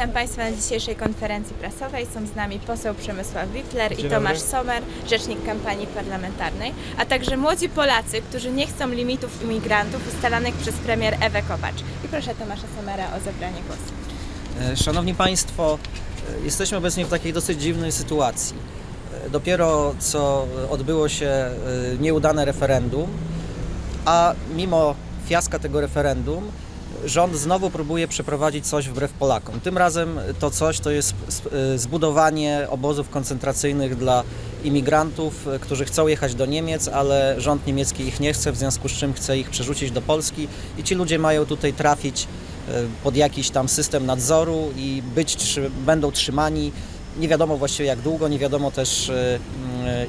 Witam Państwa na dzisiejszej konferencji prasowej. Są z nami poseł Przemysław Dzień i Tomasz. Sommer, rzecznik kampanii parlamentarnej, a także młodzi Polacy, którzy nie chcą limitów imigrantów ustalanych przez premier Ewę Kopacz. I proszę Tomasza Sommera o zabranie głosu. E, Szanowni Państwo, e, jesteśmy obecnie w takiej dosyć dziwnej sytuacji. E, Dopiero co odbyło się nieudane referendum, a mimo fiaska tego referendum, rząd znowu próbuje przeprowadzić coś wbrew Polakom. Tym razem to coś to jest e, zbudowanie obozów koncentracyjnych dla imigrantów, e, którzy chcą jechać do Niemiec, ale rząd niemiecki ich nie chce, w związku z czym chce ich przerzucić do Polski i ci ludzie mają tutaj trafić e, pod jakiś tam system nadzoru i być, będą trzymani. Nie wiadomo właściwie jak długo, nie wiadomo też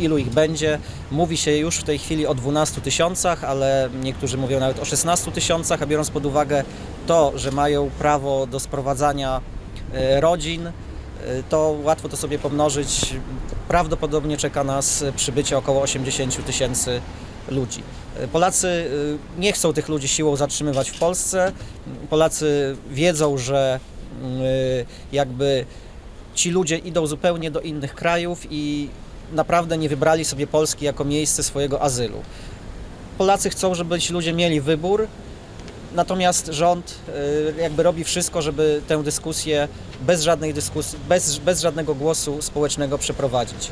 ilu ich będzie. Mówi się już w tej chwili o 12 tysiącach, ale niektórzy mówią nawet o 16 tysiącach, a biorąc pod uwagę to, że mają prawo do sprowadzania e, rodzin, e, to łatwo to sobie pomnożyć. Prawdopodobnie czeka nas przybycie około 80 tysięcy ludzi. E, Polacy e, nie chcą tych ludzi siłą zatrzymywać w Polsce. Polacy wiedzą, że mm, jakby ci ludzie idą zupełnie do innych krajów i naprawdę nie wybrali sobie Polski jako miejsce swojego azylu. Polacy chcą, żeby ci ludzie mieli wybór, natomiast rząd y, jakby robi wszystko, żeby tę dyskusję bez żadnej dyskusji, bez, bez żadnego głosu społecznego przeprowadzić.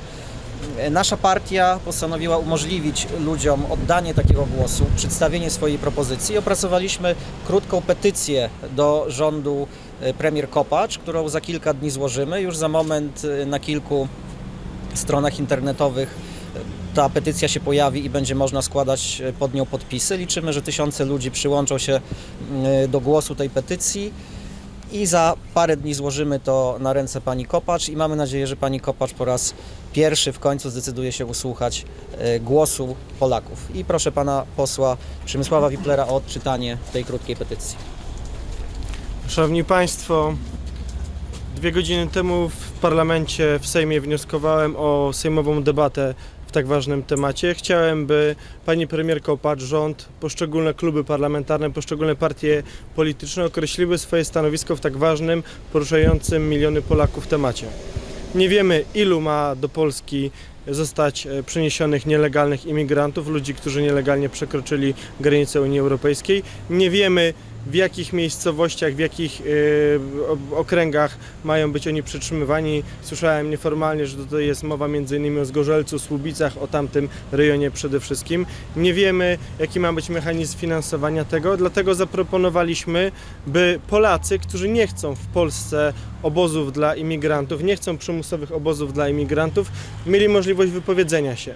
Y, Nasza partia postanowiła umożliwić ludziom oddanie takiego głosu, przedstawienie swojej propozycji. Opracowaliśmy krótką petycję do rządu y, premier Kopacz, którą za kilka dni złożymy. Już za moment na kilku stronach internetowych ta petycja się pojawi i będzie można składać y, pod nią podpisy. Liczymy, że tysiące ludzi przyłączą się y, do głosu tej petycji i za parę dni złożymy to na ręce pani Kopacz i mamy nadzieję, że pani Kopacz po raz pierwszy w końcu zdecyduje się usłuchać y, głosu Polaków. I proszę pana posła Przemysława Wiplera o odczytanie tej krótkiej petycji. Szanowni Państwo, dwie godziny temu w parlamencie w Sejmie wnioskowałem o sejmową debatę w tak ważnym temacie. Chciałem, by pani premier Kopacz, rząd, poszczególne kluby parlamentarne, poszczególne partie polityczne określiły swoje stanowisko w tak ważnym, poruszającym miliony Polaków temacie. Nie wiemy, ilu ma do Polski zostać e, przeniesionych nielegalnych imigrantów, ludzi, którzy nielegalnie przekroczyli granicę Unii Europejskiej. Nie wiemy, w jakich miejscowościach, w jakich o- okręgach mają być oni przetrzymywani. Słyszałem nieformalnie, że tutaj jest mowa m.in. o Zgorzelcu, Słubicach, o tamtym rejonie przede wszystkim. Nie wiemy, jaki ma być mechanizm finansowania tego, dlatego zaproponowaliśmy, by Polacy, którzy nie chcą w Polsce obozów dla imigrantów, nie chcą przymusowych obozów dla imigrantów, mieli możliwość wypowiedzenia się.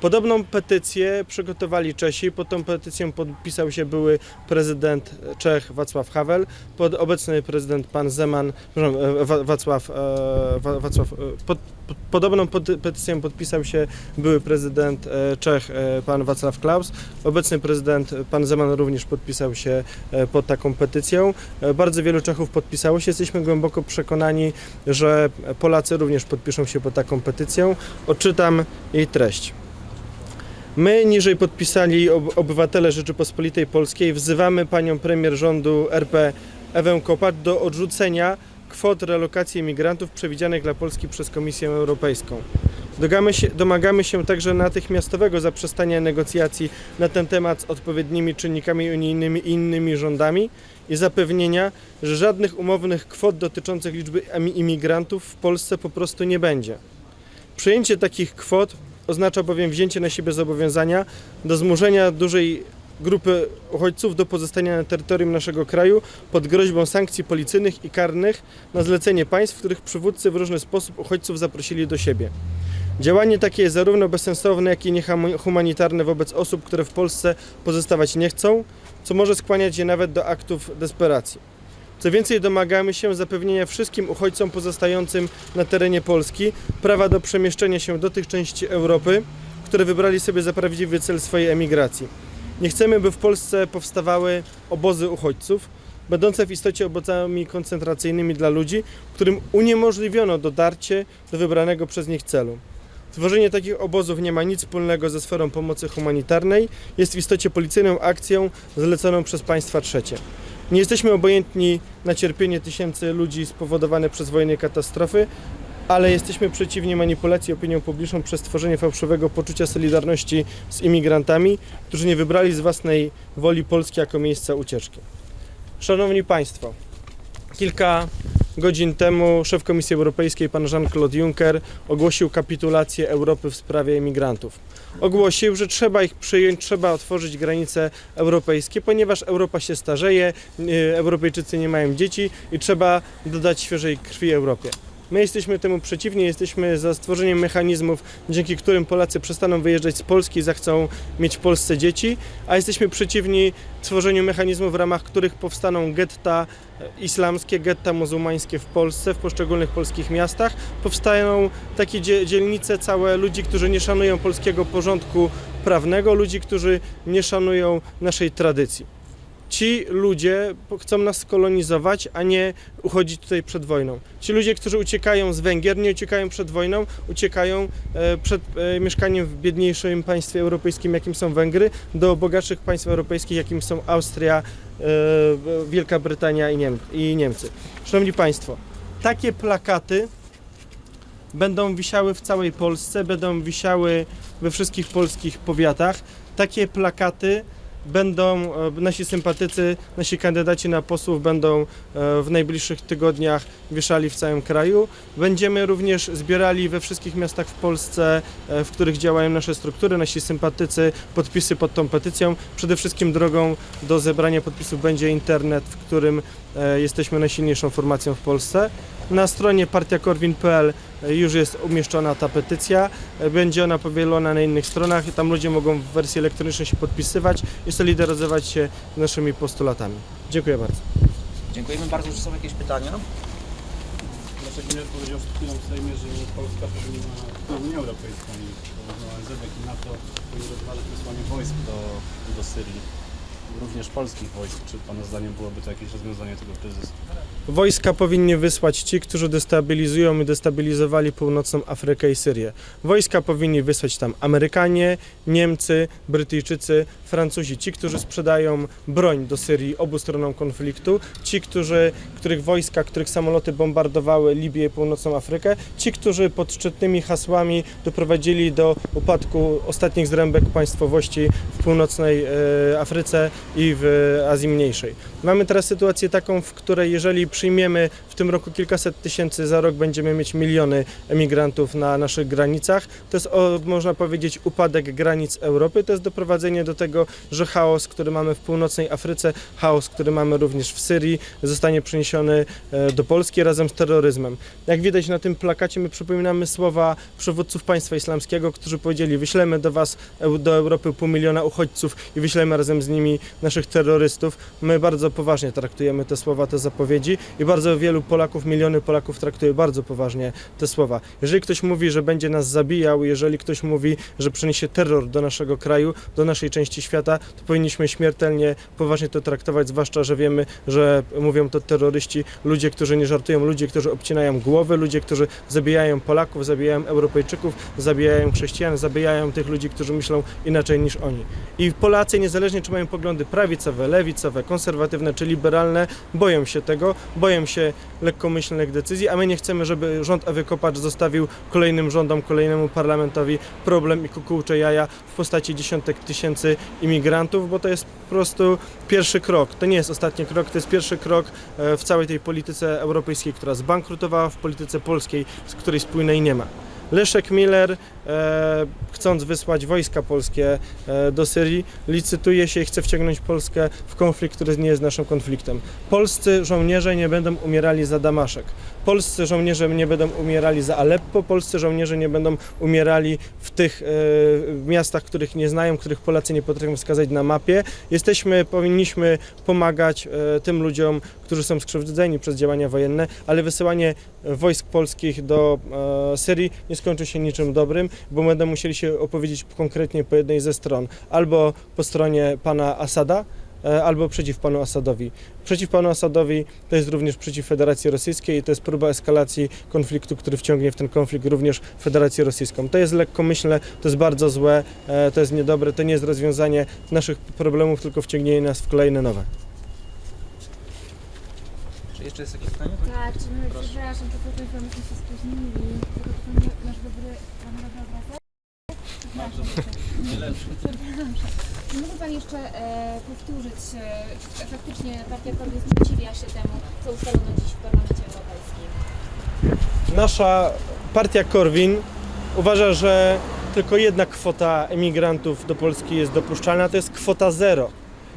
Podobną petycję przygotowali Czesi. Pod tą petycją podpisał się były prezydent Czech Wacław Havel, pod obecny prezydent pan Zeman, e, Wa- Wacław, e, Wa- Wacław e, pod, pod, podobną pod, petycją podpisał się były prezydent Czech pan Wacław Klaus. Obecny prezydent pan Zeman również podpisał się pod taką petycją. Bardzo wielu Czechów podpisało się. Jesteśmy głęboko przekonani, że Polacy również podpiszą się pod taką petycją. Odczytam jej treść. My, niżej podpisali ob- obywatele Rzeczypospolitej Polskiej, wzywamy panią premier rządu RP Ewę Kopacz do odrzucenia kwot relokacji imigrantów przewidzianych dla Polski przez Komisję Europejską. Się, domagamy się także natychmiastowego zaprzestania negocjacji na ten temat z odpowiednimi czynnikami unijnymi i innymi rządami i zapewnienia, że żadnych umownych kwot dotyczących liczby imigrantów w Polsce po prostu nie będzie. Przyjęcie takich kwot oznacza bowiem wzięcie na siebie zobowiązania do zmuszenia dużej grupy uchodźców do pozostania na terytorium naszego kraju pod groźbą sankcji policyjnych i karnych na zlecenie państw, których przywódcy w różny sposób uchodźców zaprosili do siebie. Działanie takie jest zarówno bezsensowne, jak i niehumanitarne wobec osób, które w Polsce pozostawać nie chcą, co może skłaniać je nawet do aktów desperacji. Co więcej, domagamy się zapewnienia wszystkim uchodźcom pozostającym na terenie Polski prawa do przemieszczenia się do tych części Europy, które wybrali sobie za prawdziwy cel swojej emigracji. Nie chcemy, by w Polsce powstawały obozy uchodźców, będące w istocie obozami koncentracyjnymi dla ludzi, którym uniemożliwiono dotarcie do wybranego przez nich celu. Tworzenie takich obozów nie ma nic wspólnego ze sferą pomocy humanitarnej, jest w istocie policyjną akcją zleconą przez państwa trzecie. Nie jesteśmy obojętni na cierpienie tysięcy ludzi spowodowane przez wojny i katastrofy, ale jesteśmy przeciwni manipulacji opinią publiczną przez tworzenie fałszywego poczucia solidarności z imigrantami, którzy nie wybrali z własnej woli Polski jako miejsca ucieczki. Szanowni Państwo, kilka godzin temu szef Komisji Europejskiej, pan Jean-Claude Juncker, ogłosił kapitulację Europy w sprawie imigrantów. Ogłosił, że trzeba ich przyjąć, trzeba otworzyć granice europejskie, ponieważ Europa się starzeje, y, Europejczycy nie mają dzieci i trzeba dodać świeżej krwi Europie. My jesteśmy temu przeciwni, jesteśmy za stworzeniem mechanizmów, dzięki którym Polacy przestaną wyjeżdżać z Polski i zechcą mieć w Polsce dzieci, a jesteśmy przeciwni tworzeniu mechanizmów, w ramach których powstaną getta islamskie, getta muzułmańskie w Polsce, w poszczególnych polskich miastach. Powstają takie dzie- dzielnice całe ludzi, którzy nie szanują polskiego porządku prawnego, ludzi, którzy nie szanują naszej tradycji. Ci ludzie chcą nas skolonizować, a nie uchodzić tutaj przed wojną. Ci ludzie, którzy uciekają z Węgier, nie uciekają przed wojną, uciekają e, przed e, mieszkaniem w biedniejszym państwie europejskim, jakim są Węgry, do bogatszych państw europejskich, jakim są Austria, e, Wielka Brytania i, i Niemcy. Szanowni Państwo, takie plakaty będą wisiały w całej Polsce, będą wisiały we wszystkich polskich powiatach. Takie plakaty będą e, nasi sympatycy, nasi kandydaci na posłów będą e, w najbliższych tygodniach wieszali w całym kraju. Będziemy również zbierali we wszystkich miastach w Polsce, e, w których działają nasze struktury, nasi sympatycy, podpisy pod tą petycją. Przede wszystkim drogą do zebrania podpisów będzie internet, w którym jesteśmy najsilniejszą formacją w Polsce. Na stronie partiakorwin.pl już jest umieszczona ta petycja. Będzie ona powielona na innych stronach. Tam ludzie mogą w wersji elektronicznej się podpisywać i solidaryzować się z naszymi postulatami. Dziękuję bardzo. Dziękujemy bardzo. Czy są jakieś pytania? Dlaczego nie powiedział przed chwilą w Sejmie, że Polska powinna, no Unia Europejska i no, ONZ, jak i NATO powinny rozważać wysłanie wojsk do, do Syrii, również polskich wojsk. Czy Pana zdaniem byłoby to jakieś rozwiązanie tego kryzysu? Wojska powinni wysłać ci, którzy destabilizują i destabilizowali północną Afrykę i Syrię. Wojska powinni wysłać tam Amerykanie, Niemcy, Brytyjczycy, Francuzi, ci, którzy sprzedają broń do Syrii obu stronom konfliktu, ci, którzy, których wojska, których samoloty bombardowały Libię i północną Afrykę, ci, którzy pod szczytnymi hasłami doprowadzili do upadku ostatnich zrębek państwowości w północnej e, Afryce i w Azji Mniejszej. Mamy teraz sytuację taką, w której jeżeli przyjmiemy w tym roku kilkaset tysięcy, za rok będziemy mieć miliony emigrantów na naszych granicach. To jest, można powiedzieć, upadek granic Europy. To jest doprowadzenie do tego, że chaos, który mamy w północnej Afryce, chaos, który mamy również w Syrii, zostanie przeniesiony e, do Polski razem z terroryzmem. Jak widać na tym plakacie, my przypominamy słowa przywódców państwa islamskiego, którzy powiedzieli, wyślemy do was, eu- do Europy pół miliona uchodźców i wyślemy razem z nimi naszych terrorystów. My bardzo poważnie traktujemy te słowa, te zapowiedzi i bardzo wielu Polaków, miliony Polaków traktuje bardzo poważnie te słowa. Jeżeli ktoś mówi, że będzie nas zabijał, jeżeli ktoś mówi, że przyniesie terror do naszego kraju, do naszej części świata, to powinniśmy śmiertelnie poważnie to traktować, zwłaszcza, że wiemy, że mówią to terroryści, ludzie, którzy nie żartują, ludzie, którzy obcinają głowy, ludzie, którzy zabijają Polaków, zabijają Europejczyków, zabijają chrześcijan, zabijają tych ludzi, którzy myślą inaczej niż oni. I Polacy, niezależnie czy mają poglądy prawicowe, lewicowe, konserwatywne czy liberalne, boją się tego, boją się lekkomyślnych decyzji, a my nie chcemy, żeby rząd Ewy Kopacz zostawił kolejnym rządom, kolejnemu parlamentowi problem i kukułcze jaja w postaci dziesiątek tysięcy imigrantów, bo to jest po prostu pierwszy krok. To nie jest ostatni krok, to jest pierwszy krok e, w całej tej polityce europejskiej, która zbankrutowała w polityce polskiej, z której spójnej nie ma. Leszek Miller, chcąc wysłać wojska polskie e, do Syrii, licytuje się i chce wciągnąć Polskę w konflikt, który nie jest naszym konfliktem. Polscy żołnierze nie będą umierali za Damaszek. Polscy żołnierze nie będą umierali za Aleppo, polscy żołnierze nie będą umierali w tych e, miastach, których nie znają, których Polacy nie potrafią wskazać na mapie. Jesteśmy, powinniśmy pomagać e, tym ludziom, którzy są skrzywdzeni przez działania wojenne, ale wysyłanie wojsk polskich do e, Syrii nie skończy się niczym dobrym, bo będą musieli się opowiedzieć konkretnie po jednej ze stron. Albo po stronie pana Asada, e, albo przeciw panu Asadowi. Przeciw panu Asadowi to jest również przeciw Federacji Rosyjskiej i to jest próba eskalacji konfliktu, który wciągnie w ten konflikt również Federację Rosyjską. To jest lekkomyślne, to jest bardzo złe, e, to jest niedobre, to nie jest rozwiązanie naszych problemów, tylko wciągnięcie nas w kolejne nowe. Jeszcze jest jakieś pytanie? Tak, czy my, przepraszam, to tylko że myśmy się spóźnili. Tylko to nie masz dobry, mamy dobry obrazek? Bardzo najlepszy. Przepraszam. Czy mógłby Pan jeszcze e, powtórzyć, e, czy faktycznie partia Korwin sprzeciwia się temu, co ustalono dziś w Parlamencie Europejskim? Nasza partia Korwin uważa, że tylko jedna kwota emigrantów do Polski jest dopuszczalna, to jest kwota zero.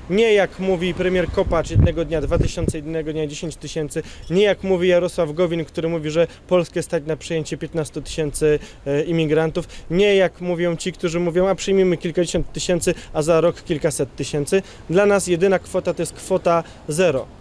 Nie jak mówi premier Kopacz jednego dnia 2000, innego dnia 10 tysięcy, nie jak mówi Jarosław Gowin, który mówi, że Polskę stać na przyjęcie 15 tysięcy e, imigrantów, nie jak mówią ci, którzy mówią, a przyjmiemy kilkadziesiąt tysięcy, a za rok kilkaset tysięcy. Dla nas jedyna kwota to jest kwota zero.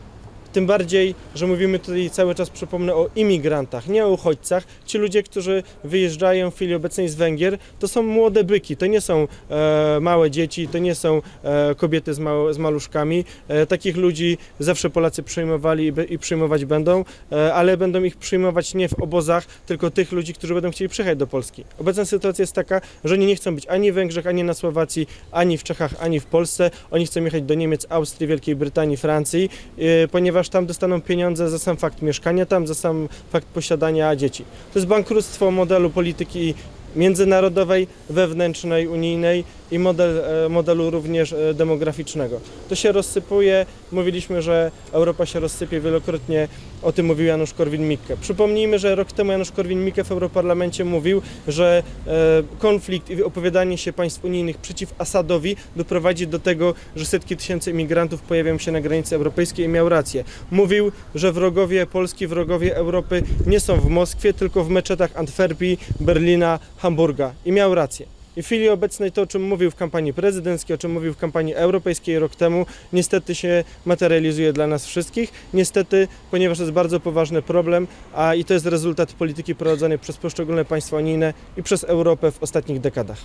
Tym bardziej, że mówimy tutaj cały czas, przypomnę, o imigrantach, nie o uchodźcach. Ci ludzie, którzy wyjeżdżają w chwili obecnej z Węgier, to są młode byki, to nie są e, małe dzieci, to nie są e, kobiety z, mał, z maluszkami. E, takich ludzi zawsze Polacy przyjmowali i, i przyjmować będą, e, ale będą ich przyjmować nie w obozach, tylko tych ludzi, którzy będą chcieli przyjechać do Polski. Obecna sytuacja jest taka, że oni nie chcą być ani w Węgrzech, ani na Słowacji, ani w Czechach, ani w Polsce. Oni chcą jechać do Niemiec, Austrii, Wielkiej Brytanii, Francji, e, ponieważ tam dostaną pieniądze za sam fakt mieszkania tam, za sam fakt posiadania dzieci. To jest bankructwo modelu polityki międzynarodowej, wewnętrznej, unijnej i model, e, modelu również e, demograficznego. To się rozsypuje. Mówiliśmy, że Europa się rozsypie wielokrotnie. O tym mówił Janusz Korwin-Mikke. Przypomnijmy, że rok temu Janusz Korwin-Mikke w Europarlamencie mówił, że e, konflikt i opowiadanie się państw unijnych przeciw Asadowi doprowadzi do tego, że setki tysięcy imigrantów pojawią się na granicy europejskiej i miał rację. Mówił, że wrogowie Polski, wrogowie Europy nie są w Moskwie, tylko w meczetach Antwerpii, Berlina, Hamburga. I miał rację. I w chwili obecnej to, o czym mówił w kampanii prezydenckiej, o czym mówił w kampanii europejskiej rok temu, niestety się materializuje dla nas wszystkich. Niestety, ponieważ to jest bardzo poważny problem, a i to jest rezultat polityki prowadzonej przez poszczególne państwa unijne i przez Europę w ostatnich dekadach.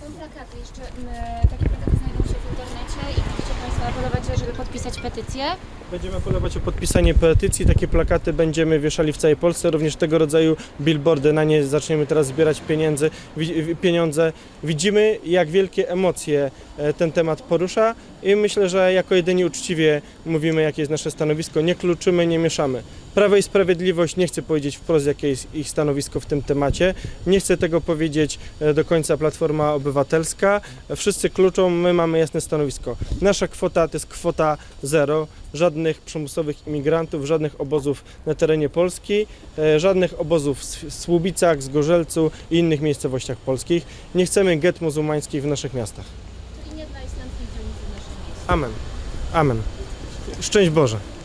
Są plakaty, jeszcze m, takie plakaty znajdą się w internecie i będziecie Państwo apelować, żeby podpisać petycję. Będziemy apelować o podpisanie petycji. Takie plakaty będziemy wieszali w całej Polsce. Również tego rodzaju billboardy. Na nie zaczniemy teraz zbierać pieniędzy, pieniądze. Widzimy, jak wielkie emocje e, ten temat porusza i myślę, że jako jedyni uczciwie mówimy, jakie jest nasze stanowisko. Nie kluczymy, nie mieszamy. Prawo i Sprawiedliwość nie chce powiedzieć wprost, jakie jest ich stanowisko w tym temacie. Nie chce tego powiedzieć e, do końca Platforma Obywatelska. Wszyscy kluczą, my mamy jasne stanowisko. Nasza kwota to jest kwota zero. Żadnych przymusowych imigrantów, żadnych obozów na terenie Polski, e, żadnych obozów w Słubicach, Zgorzelcu i innych miejscowościach polskich. Nie chcemy get muzułmańskich w naszych miastach. Czyli nie dla islamskich dzielnic w naszym mieście. Amen. Amen. Szczęść Boże.